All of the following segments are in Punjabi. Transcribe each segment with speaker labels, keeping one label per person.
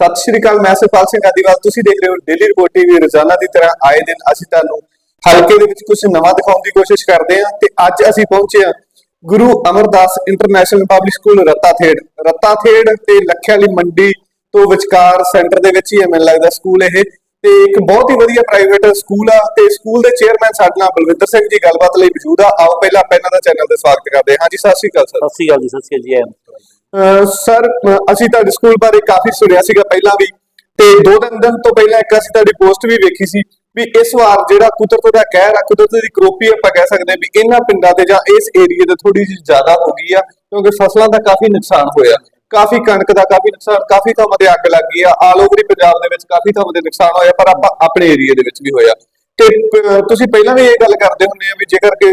Speaker 1: ਸਤਿ ਸ਼੍ਰੀ ਅਕਾਲ, ਮੈਂ ਸੁਖਪਾਲ ਸਿੰਘ ਆਦੀਵਾਲ ਤੁਸੀਂ ਦੇਖ ਰਹੇ ਹੋ ਡੇਲੀ ਰਿਪੋਰਟ ਟੀਵੀ ਰੋਜ਼ਾਨਾ ਦੀ ਤਰ੍ਹਾਂ ਆਏ ਦਿਨ ਅਸੀਂ ਤੁਹਾਨੂੰ ਹਲਕੇ ਦੇ ਵਿੱਚ ਕੁਝ ਨਵਾਂ ਦਿਖਾਉਣ ਦੀ ਕੋਸ਼ਿਸ਼ ਕਰਦੇ ਹਾਂ ਤੇ ਅੱਜ ਅਸੀਂ ਪਹੁੰਚੇ ਹਾਂ Guru Amardas international public school Rattather. Rattather ਤੇ ਲੱਖੇ ਵਾਲੀ ਮੰਡੀ ਤੋਂ ਵਿਚਕਾਰ ਸੈਂਟਰ ਦੇ ਵਿੱਚ ਹੀ ਹੈ, ਮੈਨੂੰ ਲੱਗਦਾ ਸਕੂਲ ਇਹ। ਤੇ ਇੱਕ ਬਹੁਤ ਹੀ ਵਧੀਆ ਪ੍ਰਾਈਵੇਟ ਸਕੂਲ ਆ ਤੇ ਸਕੂਲ ਦੇ ਚੇਅਰਮੈਨ ਸਾਡੇ ਨਾਲ ਬਲਵਿੰਦਰ ਸਿੰਘ ਜੀ ਗੱਲਬਾਤ ਲਈ ਮੌਜੂਦ ਆ। ਆਓ ਪਹਿਲਾਂ ਆਪਾਂ ਇਹਨਾਂ ਦਾ ਚੈਨਲ ਤੇ ਸਵਾਗਤ ਕਰਦੇ ਹਾਂ। ਹਾਂਜੀ, ਸਤਿ ਸ਼੍ਰੀ ਅਕਾਲ ਸਰ।
Speaker 2: ਸਤਿ ਸ਼੍ਰੀ ਅਕਾਲ ਜੀ, ਸਤਿ ਸ਼੍ਰੀ ਅਕਾਲ ਜੀ।
Speaker 1: ਸਰ, ਅਸੀਂ ਤੁਹਾਡੇ ਸਕੂਲ ਬਾਰੇ ਕਾਫੀ ਸੁਣਿਆ ਸੀਗਾ ਪਹਿਲਾਂ ਵੀ ਤੇ ਦੋ ਤਿੰਨ ਦਿਨ ਤੋਂ ਪਹਿਲਾਂ ਇੱਕ ਅਸੀਂ ਤੁਹਾਡੀ ਪੋਸਟ ਵੀ ਵੇਖੀ ਸੀ ਵੀ ਇਸ ਵਾਰ ਜਿਹੜਾ ਕੁਦਰਤ ਦਾ ਕਹਿਰ ਆ, ਕੁਦਰਤ ਦੀ ਕਰੋਪੀ ਆਪਾਂ ਕਹਿ ਸਕਦੇ ਹਾਂ ਵੀ ਇਹਨਾਂ ਪਿੰਡਾਂ ਤੇ ਜਾਂ ਇਸ ਏਰੀਏ ਤੇ ਥੋੜੀ ਜਿਹੀ ਜ਼ਿਆਦਾ ਹੋ ਗਈ ਆ, ਕਿਉਂਕਿ ਫਸਲਾਂ ਦਾ ਕਾਫੀ ਨੁਕਸਾਨ ਹੋਇਆ। ਕਾਫੀ ਕਣਕ ਦਾ ਕਾਫੀ ਨੁਕਸਾਨ, ਕਾਫੀ ਥਾਵਾਂ ਤੇ ਅੱਗ ਲੱਗ ਗਈ ਆ। ਆਲ ਓਵਰ ਪੰਜਾਬ ਦੇ ਵਿੱਚ ਕਾਫੀ ਥਾਵਾਂ ਤੇ ਨੁਕਸਾਨ ਹੋਇਆ, ਪਰ ਆਪਾਂ ਆਪਣੇ ਏਰੀਏ ਦੇ ਵਿੱਚ ਵੀ ਹੋਇਆ। ਤੇ ਤੁਸੀਂ ਪਹਿਲਾਂ ਵੀ ਇਹ ਗੱਲ ਕਰਦੇ ਹੁੰਦੇ ਆ ਵੀ ਜੇਕਰ ਕਿ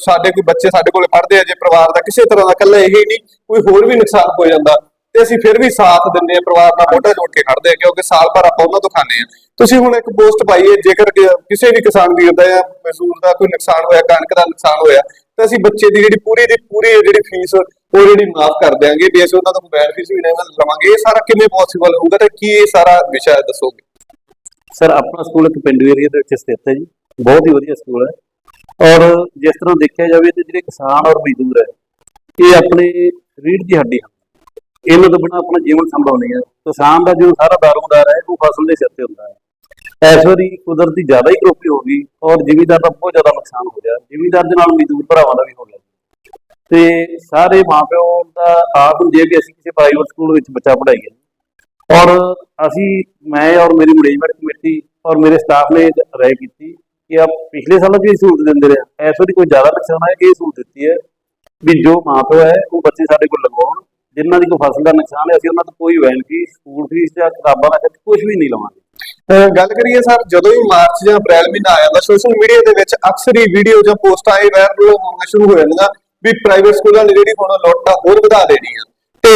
Speaker 1: ਸਾਡੇ ਕੋਈ ਬੱਚੇ ਸਾਡੇ ਕੋਲੇ ਪੜ੍ਹਦੇ ਆ, ਜੇ ਪਰਿਵਾਰ ਦਾ ਕਿਸੇ ਤਰ੍ਹਾਂ ਦਾ ਇਕੱਲਾ ਇਹ ਹੀ ਨਹੀਂ, ਕੋਈ ਹੋਰ ਵੀ ਨੁਕਸਾਨ ਹੋ ਜਾਂਦਾ, ਤੇ ਅਸੀਂ ਫਿਰ ਵੀ ਸਾਥ ਦਿੰਦੇ ਆ, ਪਰਿਵਾਰ ਨਾਲ ਮੋਢਾ ਜੋੜ ਕੇ ਖੜਦੇ ਆ, ਕਿਉਂਕਿ ਸਾਲ ਭਰ ਆਪਾਂ ਉਹਨਾਂ ਤੋਂ ਖਾਂਦੇ ਆ। ਤੁਸੀਂ ਹੁਣ ਇੱਕ ਪੋਸਟ ਪਾਈ ਹੈ, ਜੇਕਰ ਕਿਸੇ ਵੀ ਕਿਸਾਨ ਵੀਰ ਦਾ ਜਾਂ ਮਜ਼ਦੂਰ ਦਾ ਕੋਈ ਨੁਕਸਾਨ ਹੋਇਆ, ਕਣਕ ਦਾ ਨੁਕਸਾਨ ਹੋਇਆ, ਤਾਂ ਅਸੀਂ ਬੱਚੇ ਦੀ ਜਿਹੜੀ ਪੂਰੀ ਦੀ ਪੂਰੀ ਜਿਹੜੀ ਫੀਸ, ਉਹ ਜਿਹੜੀ ਮਾਫ ਕਰ ਦਿਆਂਗੇ, ਵੀ ਅਸੀਂ ਉਹਨਾਂ ਤੋਂ ਮੋਬਾਈਲ ਫੀਸ ਵੀ ਨਹੀਂ ਲਵਾਂਗੇ। ਇਹ ਸਾਰਾ ਕਿਵੇਂ ਪੋਸੀਬਲ ਹੋਊਗਾ ਤੇ ਕੀ ਇਹ ਸਾਰਾ ਵਿਸ਼ਾ ਹੈ, ਦੱਸੋਗੇ?
Speaker 2: ਸਰ, ਆਪਣਾ ਸਕੂਲ ਇੱਕ ਪਿੰਡੂ ਏਰੀਆ ਦੇ ਵਿੱਚ ਸਥਿਤ ਹੈ ਜੀ। ਬਹੁਤ ਹੀ ਵਧੀਆ ਸਕੂਲ ਹੈ। ਔਰ ਜਿਸ ਤਰ੍ਹਾਂ ਦੇਖਿਆ ਜਾਵੇ ਤੇ ਜਿਹੜੇ ਕਿਸਾਨ ਔਰ ਮਜ਼ਦੂਰ ਹੈ, ਇਹ ਆਪਣੇ ਰੀੜ ਦੀ ਹੱਡੀ ਹਨ। ਇਹਨਾਂ ਤੋਂ ਬਿਨਾਂ ਆਪਣਾ ਜੀਵਨ ਸੰਭਵ ਨਹੀਂ ਹੈ ਕਿਸਾਨ ਦਾ ਜੋ ਸਾਰਾ ਦਾਰੋਮਦਾਰ ਹੈ, ਉਹ ਫਸਲ ਦੇ ਸਿਰ ਤੇ ਹੁੰਦਾ ਹੈ। ਇਸ ਵਾਰੀ ਕੁਦਰਤੀ ਜ਼ਿਆਦਾ ਹੀ ਕਰੋਪੀ ਹੋ ਗਈ ਔਰ ਜ਼ਿਮੀਦਾਰ ਦਾ ਬਹੁਤ ਜ਼ਿਆਦਾ ਨੁਕਸਾਨ ਹੋ ਗਿਆ। ਜ਼ਿਮੀਦਾਰ ਦੇ ਨਾਲ ਮਜ਼ਦੂਰ ਭਰਾਵਾਂ ਦਾ ਵੀ ਹੋ ਗਿਆ। ਤੇ ਸਾਰੇ ਮਾਪਿਓ ਦਾ ਆਪ ਹੁੰਦੀ ਹੈ ਕਿ ਅਸੀਂ ਕਿਸੇ ਪ੍ਰਾਈਵੇਟ ਸਕੂਲ ਵਿੱਚ ਬੱਚਾ ਪੜਾਈਏ ਔਰ ਅਸੀਂ, ਮੈਂ ਔਰ ਮੇਰੀ ਮੈਨੇਜਮੈਂਟ ਕਮੇਟੀ ਔਰ ਮੇਰੇ ਸਟਾਫ ਨੇ ਰਾਏ ਕੀਤੀ ਕਿ ਆਪ ਪਿਛਲੇ ਸਾਲਾਂ ਵੀ ਸਹੂਲਤ ਦਿੰਦੇ ਰਹੇ। ਇਸ ਵਾਰੀ ਕੋਈ ਜ਼ਿਆਦਾ ਨੁਕਸਾਨ ਹੈ ਇਹ ਸਹੂਲਤ ਦਿੱਤੀ ਹੈ ਵੀ ਜੋ ਮਾਪਿਓ ਹੈ, ਉਹ ਬੱਚੇ ਸਾਡੇ ਕੋਲ ਲਗਾਉਣ ਜਿਨ੍ਹਾਂ ਦੀ ਕੋਈ ਫਸਲ ਦਾ ਨੁਕਸਾਨ ਹੈ, ਅਸੀਂ ਉਹਨਾਂ ਤੋਂ ਕੋਈ ਵੈਨ ਫੀਸ ਸਕੂਲ ਫੀਸ ਜਾਂ ਕਿਤਾਬਾਂ ਦਾ ਖਰਚ ਕੁਝ ਵੀ ਨਹੀਂ ਲਵਾਂਗੇ।
Speaker 1: ਅਹ ਗੱਲ ਕਰੀਏ ਸਰ, ਜਦੋਂ ਹੀ ਮਾਰਚ ਜਾਂ ਅਪ੍ਰੈਲ ਮਹੀਨਾ ਆ ਜਾਂਦਾ ਸੋਸ਼ਲ ਮੀਡੀਆ ਦੇ ਵਿੱਚ ਅਕਸਰ ਹੀ ਵੀਡੀਓ ਜਾਂ ਪੋਸਟਾਂ ਇਹ ਵਾਇਰਲ ਹੋਣੀਆਂ ਸ਼ੁਰੂ ਹੋ ਜਾਂਦੀਆਂ ਵੀ ਪ੍ਰਾਈਵੇਟ ਸਕੂਲਾਂ ਦੀ ਜਿਹੜੀ ਹੁਣ ਲੁੱਟ ਆ ਹੋਰ ਵਧਾ ਦੇਣੀ ਆ ਤੇ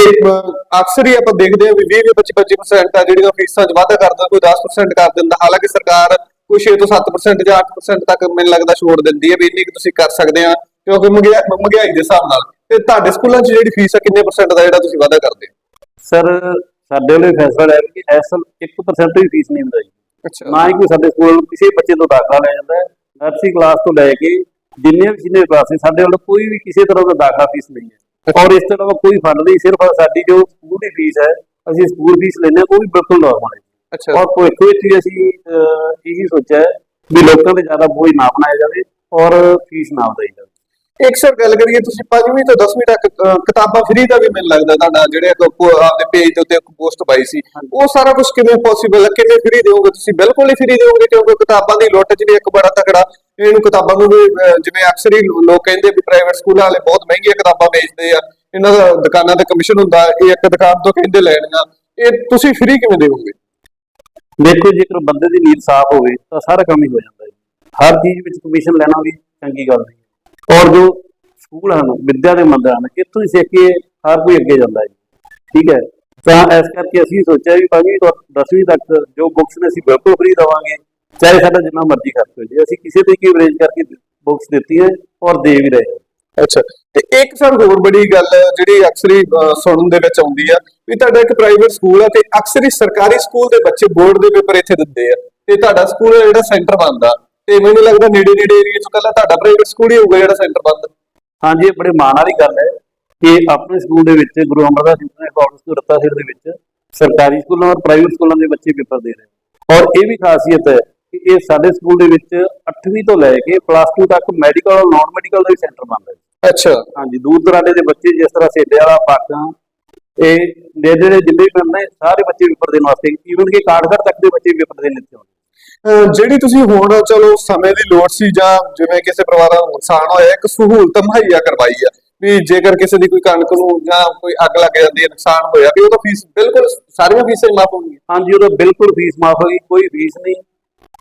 Speaker 1: ਅਕਸਰ ਹੀ ਆਪਾਂ ਦੇਖਦੇ ਹਾਂ ਵੀ 20 25 25% ਆ ਜਿਹੜੀਆਂ ਫੀਸਾਂ 'ਚ ਵਾਧਾ ਕਰਦਾ ਕੋਈ 10% ਕਰ ਦਿੰਦਾ। ਹਾਲਾਂਕਿ ਸਰਕਾਰ ਕੋਈ 6 ਤੋਂ 7% ਜਾਂ 8% ਤੱਕ ਮੈਨੂੰ ਲੱਗਦਾ ਛੋੜ ਦਿੰਦੀ ਹੈ ਵੀ ਇੰਨੀ ਕੁ ਤੁਸੀਂ ਕਰ ਸਕਦੇ ਆ ਕਿਉਂਕਿ ਮਹਿੰਗਾਈ ਦੇ ਹਿਸਾਬ ਨਾਲ। ਤੇ ਤੁਹਾਡੇ ਸਕੂਲਾਂ 'ਚ ਜਿਹੜੀ ਫੀਸ ਆ ਕਿੰਨੇ ਪਰਸੈਂਟ ਦਾ ਜਿਹੜਾ ਤੁਸੀਂ ਵਾਧਾ ਕਰਦੇ
Speaker 2: ਸਰ ਸਾਡੇ ਵੱਲੋਂ ਫੈਸਲਾ ਲਿਆ ਕਿ ਇਸ ਸਾਲ 1% ਵੀ ਫੀਸ ਨਹੀਂ ਹੁੰਦਾ ਜੀ।
Speaker 1: ਅੱਛਾ।
Speaker 2: ਨਾ ਹੀ ਕੋਈ ਸਾਡੇ ਸਕੂਲ ਕਿਸੇ ਬੱਚੇ ਤੋਂ ਦਾਖਲਾ ਲੈ ਜਾਂਦਾ। ਹੈ ਨਰਸਰੀ ਕਲਾਸ ਤੋਂ ਲੈ ਕੇ ਜਿੰਨੇ ਵੀ ਸੀਨੀਅਰ ਕਲਾਸ ਨੇ ਸਾਡੇ ਵੱਲੋਂ ਕੋਈ ਵੀ ਕਿਸੇ ਤਰ੍ਹਾਂ ਦਾ ਦਾਖਲਾ ਫੀਸ ਨਹੀਂ ਹੈ। ਔਰ ਇਸ ਤੋਂ ਇਲਾਵਾ ਕੋਈ ਫੰਡ ਨਹੀਂ ਸਿਰਫ ਸਾਡੀ ਜੋ ਸਕੂਲ ਦੀ ਫੀਸ ਹੈ ਅਸੀਂ ਸਕੂਲ ਫੀਸ ਲੈਂਦੇ ਹਾਂ ਉਹ ਵੀ ਬਿਲਕੁਲ ਨਾਰਮਲ ਹੈ।
Speaker 1: ਅੱਛਾ।
Speaker 2: ਔਰ ਵਿੱਚ ਵੀ ਅਸੀਂ ਇਹੀ ਸੋਚਿਆ ਵੀ ਲੋਕਾਂ ਤੇ ਜ਼ਿਆਦਾ ਬੋਝ ਨਾ ਬਣਾਇਆ ਜਾਵੇ ਔਰ ਫੀਸ ਨਾ ਵਧਾਈ ਜਾਵੇ।
Speaker 1: ਇੱਕ ਸਰ ਗੱਲ ਕਰੀਏ ਤੁਸੀਂ 5ਵੀਂ ਤੋਂ 10ਵੀਂ ਤੱਕ ਕਿਤਾਬਾਂ ਫ੍ਰੀ ਦਾ ਵੀ ਮੈਨੂੰ ਲੱਗਦਾ ਤੁਹਾਡਾ ਜਿਹੜੇ ਆਪਦੇ ਪੇਜ ਦੇ ਉੱਤੇ ਇੱਕ ਪੋਸਟ ਪਾਈ ਸੀ ਉਹ ਸਾਰਾ ਕੁਝ ਕਿਵੇਂ ਪੋਸੀਬਲ ਹੈ? ਕਿਵੇਂ ਫ੍ਰੀ ਦਿਓਗੇ ਤੁਸੀਂ? ਬਿਲਕੁਲ ਹੀ ਫ੍ਰੀ ਦਿਓਗੇ ਕਿਉਂਕਿ ਕਿਤਾਬਾਂ ਦੀ ਲੁੱਟ ਜਿਹੜੀ ਇੱਕ ਬੜਾ ਤਕੜਾ ਇਹਨੂੰ ਕਿਤਾਬਾਂ ਨੂੰ ਵੀ ਜਿਵੇਂ ਅਕਸਰ ਹੀ ਲੋਕ ਕਹਿੰਦੇ ਵੀ ਪ੍ਰਾਈਵੇਟ ਸਕੂਲਾਂ ਵਾਲੇ ਬਹੁਤ ਮਹਿੰਗੀਆਂ ਕਿਤਾਬਾਂ ਵੇਚਦੇ ਆ, ਇਹਨਾਂ ਦਾ ਦੁਕਾਨਾਂ ਤੇ ਕਮਿਸ਼ਨ ਹੁੰਦਾ, ਇਹ ਇੱਕ ਦੁਕਾਨ ਤੋਂ ਕਹਿੰਦੇ ਲੈਣੀਆਂ ਇਹ ਤੁਸੀਂ ਫ੍ਰੀ ਕਿਵੇਂ ਦੇਵੋਗੇ?
Speaker 2: ਦੇਖੋ ਜੇਕਰ ਬੰਦੇ ਦੀ ਨੀਤ ਸਾਫ਼ ਹੋਵੇ, ਤਾਂ ਸਾਰਾ ਕੰਮ ਹੀ ਹੋ ਜਾਂਦਾ ਹੈ ਹਰ ਚੀਜ਼ ਵਿੱਚ ਕਮਿਸ਼ਨ ਲੈਣਾ ਵੀ ਚੰਗੀ ਗੱਲ ਨਹੀਂ ਹੈ। ਔਰ ਜੋ ਸਕੂਲ ਹਨ, ਵਿਦਿਆ ਦੇ ਮੰਦਰ ਹਨ, ਇੱਥੋਂ ਹੀ ਸਿੱਖ ਕੇ ਹਰ ਕੋਈ ਅੱਗੇ ਜਾਂਦਾ ਹੈ ਠੀਕ ਹੈ? ਤਾਂ ਇਸ ਕਰਕੇ ਅਸੀਂ ਸੋਚਿਆ ਵੀ ਪੰਜਵੀਂ ਤੋਂ 10ਵੀਂ ਤੱਕ ਜੋ ਬੁੱਕਸ ਨੇ, ਅਸੀਂ ਬਿਲਕੁਲ ਫ੍ਰੀ ਦੇਵਾਂਗੇ। ਚਾਹੇ ਸਾਡਾ ਜਿੰਨਾ ਮਰਜ਼ੀ ਖਰਚ ਹੋ ਜਾਏ ਅਸੀਂ ਕਿਸੇ ਤੇ ਕੀ ਅਰੇਂਜ ਕਰਕੇ ਬੁੱਕਸ ਦਿੱਤੀਆਂ ਔਰ ਦੇ ਵੀ ਰਹੇ ਹਾਂ
Speaker 1: ਅੱਛਾ ਤੇ ਇੱਕ ਸਰ ਹੋਰ ਬੜੀ ਗੱਲ ਜਿਹੜੀ ਅਕਸਰ ਹੀ ਸੁਣਨ ਦੇ ਵਿੱਚ ਆਉਂਦੀ ਆ ਵੀ ਤੁਹਾਡਾ ਇੱਕ ਪ੍ਰਾਈਵੇਟ ਸਕੂਲ ਆ ਤੇ ਅਕਸਰ ਹੀ ਸਰਕਾਰੀ ਸਕੂਲ ਦੇ ਬੱਚੇ ਬੋਰਡ ਦੇ ਪੇਪਰ ਇੱਥੇ ਦਿੰਦੇ ਆ ਤੇ ਤੁਹਾਡਾ ਸਕੂਲ ਜਿਹੜਾ ਸੈਂਟਰ ਬਣਦਾ ਤੇ ਮੈਨੂੰ ਲੱਗਦਾ ਨੇੜੇ ਨੇੜੇ ਏਰੀਆ ਚ ਕੱਲਾ ਤੁਹਾਡਾ ਪ੍ਰਾਈਵੇਟ ਸਕੂਲ ਹੀ ਹੋਊਗਾ ਜਿਹੜਾ ਸੈਂਟਰ ਬਣਦਾ
Speaker 2: ਹਾਂਜੀ ਇਹ ਬੜੇ ਮਾਣ ਵਾਲੀ ਗੱਲ ਹੈ ਕਿ ਆਪਣੇ ਸਕੂਲ ਦੇ ਵਿੱਚ Guru Amardas international college school Rattasir ਦੇ ਵਿੱਚ ਸਰਕਾਰੀ ਸਕੂਲਾਂ ਔਰ ਪ੍ਰਾਈਵੇਟ ਸਕੂਲਾਂ ਦੇ ਬੱਚੇ ਪੇਪਰ ਦੇ ਰਹੇ। ਔਰ ਇਹ ਵੀ ਖਾਸੀਅਤ ਹੈ ਇਹ ਸਾਡੇ ਸਕੂਲ ਦੇ ਵਿੱਚ 8ਵੀਂ ਤੋਂ ਲੈ ਕੇ ਪਲੱਸ 2 ਤੱਕ ਮੈਡੀਕਲ ਔਰ ਨਾਨ ਮੈਡੀਕਲ ਦਾ ਵੀ ਸੈਂਟਰ ਬਣਦਾ ਹੈ।
Speaker 1: ਅੱਛਾ।
Speaker 2: ਹਾਂਜੀ ਦੂਰ ਦਰਾਡੇ ਦੇ ਬੱਚੇ ਜਿਸ ਤਰ੍ਹਾਂ ਸੇਡੇ ਵਾਲਾ ਪਾਕਾਂ ਇਹ ਨੇੜੇ ਦੇ ਜਿੰਨੇ ਪਿੰਡ ਨੇ ਸਾਰੇ ਬੱਚੇ ਪੇਪਰ ਦੇਣ ਵਾਸਤੇ ਈਵਨ ਕਿ ਕਾਠਗੜ੍ਹ ਤੱਕ ਦੇ ਬੱਚੇ ਪੇਪਰ ਦੇਣ ਇੱਥੇ ਆਉਂਦੇ।
Speaker 1: ਜਿਹੜੀ ਤੁਸੀਂ ਹੁਣ ਚਲੋ ਸਮੇਂ ਦੀ ਲੋੜ ਸੀ ਜਾਂ ਜਿਵੇਂ ਕਿਸੇ ਪਰਿਵਾਰ ਦਾ ਨੁਕਸਾਨ ਹੋਇਆ ਇੱਕ ਸਹੂਲਤ ਮੁਹੱਈਆ ਕਰਵਾਈ ਆ ਵੀ ਜੇਕਰ ਕਿਸੇ ਦੀ ਕੋਈ ਕਣਕ ਨੂੰ ਜਾਂ ਕੋਈ ਅੱਗ ਲੱਗ ਜਾਂਦੀ ਹੈ ਨੁਕਸਾਨ ਹੋਇਆ ਵੀ ਉਹਦਾ ਫੀਸ ਬਿਲਕੁਲ ਸਾਰੀਆਂ ਫੀਸਾਂ ਮਾਫ ਹੋਣਗੀਆਂ
Speaker 2: ਹਾਂਜੀ ਉਹਦਾ ਬਿਲਕੁਲ ਫੀਸ ਮਾਫ ਹੋਈ ਕੋਈ ਫੀਸ ਨਹੀਂ।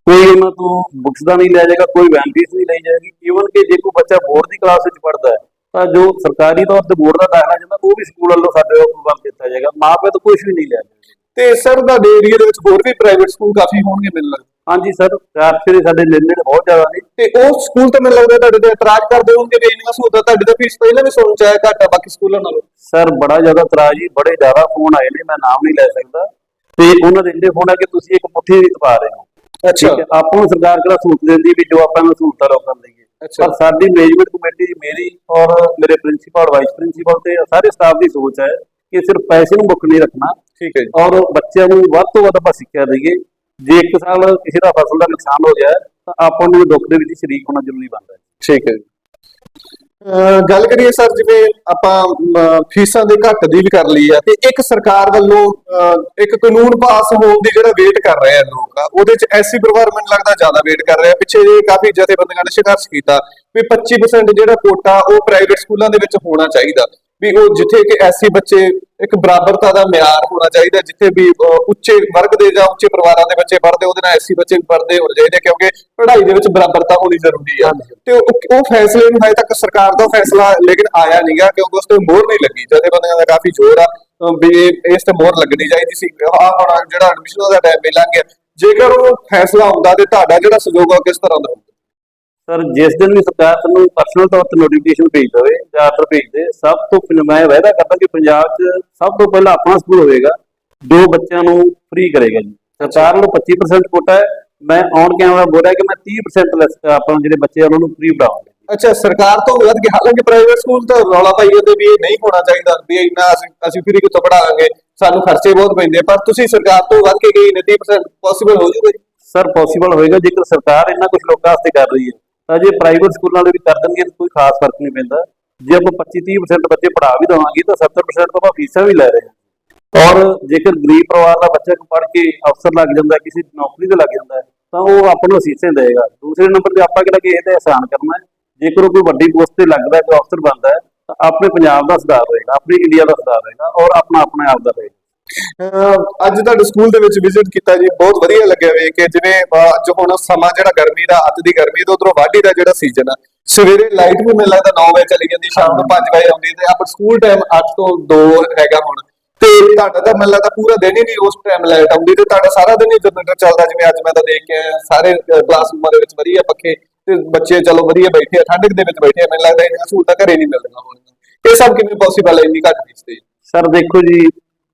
Speaker 2: ਕੋਈ ਉਹਨਾਂ ਤੋਂ ਬੁੱਕਸ ਦਾ ਨਹੀਂ ਲਿਆ ਜਾਏਗਾ ਕੋਈ ਵੈਨ ਫੀਸ ਨਹੀਂ ਲਈ ਜਾਏਗੀ। ਈਵਨ ਕਿ ਜੇ ਕੋਈ ਬੱਚਾ ਬੋਰਡ ਦੀ ਕਲਾਸ ਵਿੱਚ ਪੜ੍ਹਦਾ ਹੈ ਤਾਂ ਜੋ ਸਰਕਾਰੀ ਤੌਰ ਤੇ ਬੋਰਡ ਦਾ ਦਾਖਲਾ ਜਾਂਦਾ ਉਹ ਵੀ ਸਕੂਲ ਵੱਲੋਂ ਸਾਡੇ ਵੱਲੋਂ ਪ੍ਰਬੰਧ ਕੀਤਾ ਜਾਏਗਾ। ਮਾਪੇ ਤੋਂ ਕੁਝ ਵੀ ਨਹੀਂ ਲਿਆ ਜਾਏਗਾ।
Speaker 1: ਤੇ ਸਰ ਤੁਹਾਡੇ ਏਰੀਆ ਦੇ ਵਿੱਚ ਹੋਰ ਵੀ ਪ੍ਰਾਈਵੇਟ ਸਕੂਲ ਕਾਫੀ ਹੋਣਗੇ ਮੈਨੂੰ ਲੱਗਦਾ।
Speaker 2: ਹਾਂਜੀ ਸਰ ਰਾਸ਼ਟਰੀ ਦੇ ਸਾਡੇ ਲੈਣ ਦੇਣ ਬਹੁਤ ਜ਼ਿਆਦਾ ਨੇ।
Speaker 1: ਤੇ ਉਹ ਸਕੂਲ ਤੇ ਮੈਨੂੰ ਲੱਗਦਾ ਤੁਹਾਡੇ ਤੇ ਇਤਰਾਜ਼ ਕਰਦੇ ਹੋਣਗੇ ਵੀ ਇੰਨੀਆਂ ਸਹੂਲਤਾਂ ਤੁਹਾਡੀ ਤਾਂ ਫੀਸ ਪਹਿਲਾਂ ਵੀ ਸੁਣ ਚ ਆਇਆ ਘੱਟ ਆ ਬਾਕੀ ਸਕੂਲਾਂ ਨਾਲੋਂ।
Speaker 2: ਸਰ ਬੜਾ ਜ਼ਿਆਦਾ ਇਤਰਾਜ਼ ਜੀ ਬੜੇ ਜ਼ਿਆਦਾ ਫੋਨ ਆਏ ਨੇ ਮੈਂ ਨਾਮ ਨਹੀਂ ਲੈ ਸਕਦਾ। ਤੇ ਉਹਨਾਂ ਦੇ ਇੰਨੇ ਫੋਨ ਆ ਕਿ ਤੁਸੀਂ ਇੱਕ ਪੁੱਠੀ ਰੀਤ ਪਾ ਰਹੇ ਹੋ। ਹੈ। ਆਪਾਂ ਨੂੰ ਸਰਕਾਰ ਕਿਹੜਾ ਸਹੂਲਤ ਦਿੰਦੀ ਵੀ ਜੋ ਆਪਾਂ ਨੂੰ ਸਹੂਲਤਾਂ ਲੋਕਾਂ
Speaker 1: ਅੱਛਾ।
Speaker 2: ਪਰ ਸਾਡੀ ਮੈਨੇਜਮੈਂਟ ਕਮੇਟੀ ਦੀ ਮੇਰੀ ਔਰ ਮੇਰੇ ਪ੍ਰਿੰਸੀਪਲ ਵਾਈਸ ਪ੍ਰਿੰਸੀਪਲ ਤੇ ਸਾਰੇ ਸਟਾਫ ਦੀ ਸੋਚ ਹੈ ਕਿ ਸਿਰਫ ਪੈਸੇ ਨੂੰ ਮੁੱਖ ਨਹੀਂ ਰੱਖਣਾ।
Speaker 1: ਠੀਕ ਹੈ
Speaker 2: ਔਰ ਬੱਚਿਆਂ ਨੂੰ ਵੱਧ ਤੋਂ ਵੱਧ ਆਪਾਂ ਸਿੱਖਿਆ ਦਈਏ। ਜੇ ਇੱਕ ਸਾਲ ਕਿਸੇ ਦਾ ਫਸਲ ਦਾ ਨੁਕਸਾਨ ਹੋ ਗਿਆ ਤਾਂ ਆਪਾਂ ਨੂੰ ਦੁੱਖ ਦੇ ਵਿੱਚ ਸ਼ਰੀਕ ਹੋਣਾ ਜ਼ਰੂਰੀ ਬਣਦਾ ਹੈ।
Speaker 1: ਠੀਕ ਹੈ ਗੱਲ ਕਰੀਏ ਸਰ ਜਿਵੇਂ ਆਪਾਂ ਫੀਸਾਂ ਦੇ ਘੱਟ ਦੀ ਵੀ ਕਰ ਲਈ ਆ ਤੇ ਇੱਕ ਸਰਕਾਰ ਵੱਲੋਂ ਅਹ, ਇੱਕ ਕਾਨੂੰਨ ਪਾਸ ਹੋਣ ਦੀ ਜਿਹੜਾ ਵੇਟ ਕਰ ਰਹੇ ਆ ਲੋਕ ਉਹਦੇ ਚ ਐਸੀ ਪਰਿਵਾਰ ਮੈਨੂੰ ਲੱਗਦਾ ਜ਼ਿਆਦਾ ਵੇਟ ਕਰ ਰਿਹਾ। ਪਿੱਛੇ ਜੇ ਕਾਫੀ ਜਥੇਬੰਦੀਆਂ ਨੇ ਸੰਘਰਸ਼ ਕੀਤਾ ਵੀ 25% ਜਿਹੜਾ ਕੋਟਾ ਉਹ ਪ੍ਰਾਈਵੇਟ ਸਕੂਲਾਂ ਦੇ ਵਿੱਚ ਹੋਣਾ ਚਾਹੀਦਾ। ਵੀ ਉਹ ਜਿੱਥੇ ਕਿ ਐਸੀ ਬੱਚੇ ਇੱਕ ਬਰਾਬਰਤਾ ਦਾ ਮਿਆਰ ਹੋਣਾ ਚਾਹੀਦਾ ਜਿੱਥੇ ਵੀ ਉੱਚੇ ਵਰਗ ਦੇ ਜਾਂ ਉੱਚੇ ਪਰਿਵਾਰਾਂ ਦੇ ਬੱਚੇ ਪੜ੍ਹਦੇ ਉਹਦੇ ਨਾਲ ਐਸੀ ਬੱਚੇ ਪੜ੍ਹਦੇ ਹੋਣੇ ਚਾਹੀਦੇ ਕਿਉਂਕਿ ਪੜ੍ਹਾਈ ਦੇ ਵਿੱਚ ਬਰਾਬਰਤਾ ਹੋਣੀ ਜ਼ਰੂਰੀ ਆ। ਤੇ ਉਹ ਫੈਸਲੇ ਨੂੰ ਹਜੇ ਤੱਕ ਸਰਕਾਰ ਦਾ ਫੈਸਲਾ ਲੇਕਿਨ ਆਇਆ ਨਹੀਂਗਾ ਕਿਉਂਕਿ ਉਸ ਤੇ ਮੋਹਰ ਨਹੀਂ ਲੱਗੀ। ਜਥੇਬੰਦੀਆਂ ਦਾ ਕਾਫੀ ਜ਼ੋਰ ਆ ਵੀ ਇਸ ਤੇ ਮੋਹਰ ਲੱਗਣੀ ਚਾਹੀਦੀ ਸੀ। ਆ ਹੁਣ ਜਿਹੜਾ ਐਡਮਿਸ਼ਨ ਦਾ ਟਾਈਮ ਮਿਲ ਗਿਆ ਜੇਕਰ ਉਹ ਫੈਸਲਾ ਹੁੰਦਾ ਤੇ ਤੁਹਾਡਾ ਜਿਹੜਾ ਸਹਿਯੋਗ ਆ ਕਿਸ ਤਰ੍ਹਾਂ ਦਾ ਹੋਊਗਾ?
Speaker 2: ਸਰ ਜਿਸ ਦਿਨ ਵੀ ਸਰਕਾਰ ਤੁਹਾਨੂੰ ਪਰਸਨਲ ਤੌਰ ਤੇ ਨੋਟੀਫਿਕੇਸ਼ਨ ਭੇਜ ਦੇਵੇ ਜਾਂ ਆਰਡਰ ਭੇਜ ਦੇ ਸਭ ਤੋਂ ਪਹਿਲਾਂ ਮੈਂ ਵਾਅਦਾ ਕਰਦਾ ਕਿ ਪੰਜਾਬ 'ਚ ਸਭ ਤੋਂ ਪਹਿਲਾਂ ਆਪਣਾ ਸਕੂਲ ਹੋਵੇਗਾ ਜੋ ਬੱਚਿਆਂ ਨੂੰ ਫ੍ਰੀ ਕਰੇਗਾ ਜੀ। ਸਰਕਾਰ ਨੂੰ 25% ਕੋਟਾ ਹੈ ਮੈਂ ਔਨ ਕੈਮਰਾ ਬੋਲ ਰਿਹਾ ਕਿ ਮੈਂ 30% ਲੈਸ ਆਪਾਂ ਜਿਹੜੇ ਬੱਚੇ ਆ ਉਹਨਾਂ ਨੂੰ ਫ੍ਰੀ ਪੜਾਵਾਂਗੇ
Speaker 1: ਅੱਛਾ ਸਰਕਾਰ ਤੋਂ ਵੱਧ ਕੇ ਹਾਲਾਂਕਿ ਪ੍ਰਾਈਵੇਟ ਸਕੂਲ ਤਾਂ ਰੌਲਾ ਪਾਈ ਜਾਂਦੇ ਵੀ ਇਹ ਨਹੀਂ ਹੋਣਾ ਚਾਹੀਦਾ ਵੀ ਇੰਨਾ ਅਸੀਂ ਅਸੀਂ ਫ੍ਰੀ ਕਿੱਥੋਂ ਪੜਾਵਾਂਗੇ ਸਾਨੂੰ ਖਰਚੇ ਬਹੁਤ ਪੈਂਦੇ ਪਰ ਤੁਸੀਂ ਸਰਕਾਰ ਤੋਂ ਵੱਧ ਕੇ ਗਈ ਨੇ 30% ਪੋਸੀਬਲ ਹੋ ਜੂਗਾ ਜੀ।
Speaker 2: ਸਰ ਪੋਸੀਬਲ ਹੋਏਗਾ ਜੇਕਰ ਸਰਕਾਰ ਇੰਨਾ ਕੁਝ ਲੋਕਾਂ ਵਾਸਤੇ ਕਰ ਰਹੀ ਹੈ। ਤਾਂ ਜੇ ਪ੍ਰਾਈਵੇਟ ਸਕੂਲਾਂ ਵਾਲੇ ਵੀ ਕਰ ਦੇਣਗੇ ਤਾਂ ਕੋਈ ਖਾਸ ਫ਼ਰਕ ਨਹੀਂ ਪੈਂਦਾ। ਜੇ ਆਪਾਂ 25-30% ਬੱਚੇ ਪੜ੍ਹਾ ਵੀ ਦਵਾਂਗੇ ਤਾਂ 70% ਤਾਂ ਆਪਾਂ ਫੀਸਾਂ ਵੀ ਲੈ ਰਹੇ ਹਾਂ। ਔਰ ਜੇਕਰ ਗਰੀਬ ਪਰਿਵਾਰ ਦਾ ਬੱਚਾ ਪੜ੍ਹ ਕੇ ਅਫਸਰ ਲੱਗ ਜਾਂਦਾ, ਕਿਸੇ ਨੌਕਰੀ ਤੇ ਲੱਗ ਜਾਂਦਾ, ਤਾਂ ਉਹ ਆਪਾਂ ਨੂੰ ਅਸੀਸਾਂ ਦੇਗਾ ਦੂਸਰੇ ਨੰਬਰ ਤੇ ਆਪਾਂ ਕਿਹੜਾ ਕਿਸੇ ਤੇ ਆਸਾਨ ਕਰਨਾ ਜੇਕਰ ਉਹ ਕੋਈ ਵੱਡੀ ਪੋਸਟ ਤੇ ਲੱਗਦਾ ਹੈ, ਕੋਈ ਅਫਸਰ ਬਣਦਾ ਹੈ, ਤਾਂ ਆਪਣੇ ਪੰਜਾਬ ਦਾ ਸੁਧਾਰ ਹੋਏਗਾ, ਆਪਣੀ ਇੰਡੀਆ ਦਾ ਸੁਧਾਰ ਹੋਏਗਾ ਔਰ ਆਪਣਾ ਆਪਣੇ ਆਪ ਦਾ ਹੋਏਗਾ।
Speaker 1: ਅੱਜ ਤੁਹਾਡੇ ਸਕੂਲ ਦੇ ਵਿੱਚ ਵਿਜ਼ਿਟ ਕੀਤਾ ਜੀ ਬਹੁਤ ਵਧੀਆ ਲੱਗਿਆ ਵੇ ਕਿ ਜਿਵੇਂ ਜੋ ਹੁਣ ਸਮਾਂ ਜਿਹੜਾ ਗਰਮੀ ਦਾ ਅੱਤ ਦੀ ਗਰਮੀ ਤੋਂ ਉਧਰੋਂ ਵਾਢੀ ਦਾ ਜਿਹੜਾ ਸੀਜ਼ਨ ਆ ਸਵੇਰੇ ਲਾਈਟ ਵੀ ਮੈਨੂੰ ਲੱਗਦਾ 9 ਵਜੇ ਚਲੀ ਜਾਂਦੀ ਸ਼ਾਮ ਨੂੰ 5 ਵਜੇ ਆਉਂਦੀ ਤੇ ਆਪਾਂ ਸਕੂਲ ਟਾਈਮ 8 ਤੋਂ 2 ਹੈਗਾ ਹੁਣ। ਤੇ ਤੁਹਾਡਾ ਤਾਂ ਮੈਨੂੰ ਲੱਗਦਾ ਪੂਰਾ ਦਿਨ ਹੀ ਨਹੀਂ ਉਸ ਟਾਈਮ ਲਾਈਟ ਆਉਂਦੀ ਤੇ ਤੁਹਾਡਾ ਸਾਰਾ ਦਿਨ ਹੀ ਜਨਰੇਟਰ ਚੱਲਦਾ ਜਿਵੇਂ ਅੱਜ ਮੈਂ ਤਾਂ ਦੇਖ ਕੇ ਆਇਆ, ਸਾਰੇ ਕਲਾਸਰੂਮਾਂ ਦੇ ਵਿੱਚ ਵਧੀਆ ਪੱਖੇ ਤੇ ਬੱਚੇ ਚਲੋ ਵਧੀਆ ਬੈਠੇ ਆ ਠੰਡਕ ਦੇ ਵਿੱਚ ਬੈਠੇ ਆ ਮੈਨੂੰ ਲੱਗਦਾ ਇਹਨਾਂ ਸਹੂਲਤਾਂ ਘਰੇ ਨਹੀਂ ਮਿਲਦੀਆਂ ਹੁਣ। ਇਹ ਸਭ ਕਿਵੇਂ ਪੋਸੀਬਲ ਹੈ ਇੰਨੀ ਘੱਟ ਫੀਸ ਤੇ?
Speaker 2: ਸਰ ਦੇਖੋ ਜੀ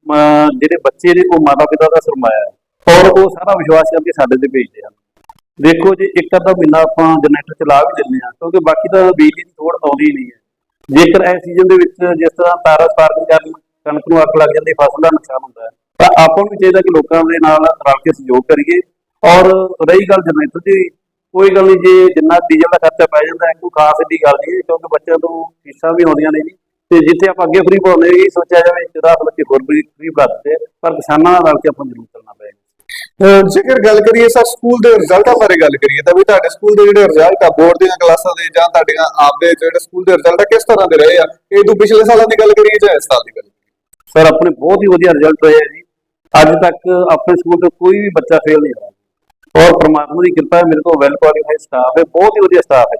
Speaker 2: ਜਿਹੜੇ ਬੱਚੇ ਨੇ, ਉਹ ਮਾਤਾ ਪਿਤਾ ਦਾ ਸਰਮਾਇਆ ਹੈ। ਔਰ ਉਹ ਸਾਰਾ ਵਿਸ਼ਵਾਸ ਕਰਕੇ ਸਾਡੇ ਤੇ ਭੇਜਦੇ ਹਨ। ਦੇਖੋ ਜੇ, ਇੱਕ ਅੱਧਾ ਮਹੀਨਾ ਆਪਾਂ ਜਨਰੇਟਰ ਚਲਾ ਵੀ ਦਿੰਦੇ ਹਾਂ, ਕਿਉਂਕਿ ਬਾਕੀ ਤਾਂ ਬਿਜਲੀ ਦੀ ਥੋੜ ਆਉਂਦੀ ਹੀ ਨਹੀਂ ਹੈ। ਜੇਕਰ ਇਸ ਸੀਜ਼ਨ ਦੇ ਵਿੱਚ ਜਿਸ ਤਰ੍ਹਾਂ ਤਾਰਾ ਸਪਾਰਕਿੰਗ ਕਰਨ, ਕਣਕ ਨੂੰ ਅੱਗ ਲੱਗ ਜਾਂਦੀ, ਫਸਲ ਦਾ ਨੁਕਸਾਨ ਹੁੰਦਾ ਹੈ, ਤਾਂ ਆਪਾਂ ਨੂੰ ਵੀ ਚਾਹੀਦਾ ਕਿ ਲੋਕਾਂ ਦੇ ਨਾਲ ਰਲ ਕੇ ਸਹਿਯੋਗ ਕਰੀਏ। ਔਰ ਰਹੀ ਗੱਲ ਜਨਰੇਟਰ ਦੀ, ਕੋਈ ਗੱਲ ਨਹੀਂ, ਜੇ ਜਿੰਨਾ ਡੀਜ਼ਲ ਦਾ ਖਰਚਾ ਪੈ ਜਾਂਦਾ ਹੈ ਕੋਈ ਖਾਸ ਏਡੀ ਗੱਲ ਨਹੀਂ ਹੈ, ਕਿਉਂਕਿ ਬੱਚਿਆਂ ਤੋਂ ਫੀਸਾਂ ਵੀ ਆਉਂਦੀਆਂ ਨੇ ਜੀ। ਤੇ ਜਿੱਥੇ ਆਪਾਂ ਅੱਗੇ ਫ੍ਰੀ ਪਾਉਂਦੇ ਇਹ ਸੋਚਿਆ ਜਾਵੇ ਕਿ 10 ਬੱਚੇ ਹੋਰ ਵੀ ਫ੍ਰੀ ਦਿੱਤੇ ਪਰ ਕਿਸਾਨਾਂ ਨਾਲ ਰਲ ਕੇ ਆਪਾਂ ਜ਼ਰੂਰ ਚੱਲਣਾ ਪਏਗਾ।
Speaker 1: ਜੇਕਰ ਗੱਲ ਕਰੀਏ ਸਰ ਸਕੂਲ ਦੇ ਰਿਜ਼ਲਟਾਂ ਬਾਰੇ ਗੱਲ ਕਰੀਏ ਤਾਂ ਵੀ ਤੁਹਾਡੇ ਸਕੂਲ ਦੇ ਜਿਹੜੇ ਰਿਜ਼ਲਟ ਆ ਬੋਰਡ ਦੀਆਂ ਕਲਾਸਾਂ ਦੇ ਜਾਂ ਤੁਹਾਡੀਆਂ ਆਪਦੇ ਜਿਹੜੇ ਸਕੂਲ ਦੇ ਰਿਜ਼ਲਟ ਆ ਕਿਸ ਤਰ੍ਹਾਂ ਦੇ ਰਹੇ ਆ? ਇਹ ਤੋਂ ਪਿਛਲੇ ਸਾਲਾਂ ਦੀ ਗੱਲ ਕਰੀਏ ਜਾਂ ਇਸ ਸਾਲ ਦੀ ਗੱਲ
Speaker 2: ਸਰ ਆਪਣੇ ਬਹੁਤ ਹੀ ਵਧੀਆ ਰਿਜ਼ਲਟ ਰਹੇ ਆ ਜੀ। ਅੱਜ ਤੱਕ ਆਪਣੇ ਸਕੂਲ ਤੋਂ ਕੋਈ ਵੀ ਬੱਚਾ ਫੇਲ ਨਹੀਂ ਹੋਇਆ। ਔਰ ਪ੍ਰਮਾਤਮਾ ਦੀ ਕਿਰਪਾ ਹੈ ਮੇਰੇ ਕੋਲ ਵੈਲ ਕੁਆਲੀਫਾਈਡ ਸਟਾਫ ਹੈ ਬਹੁਤ ਹੀ ਵਧੀਆ ਸਟਾਫ ਹੈ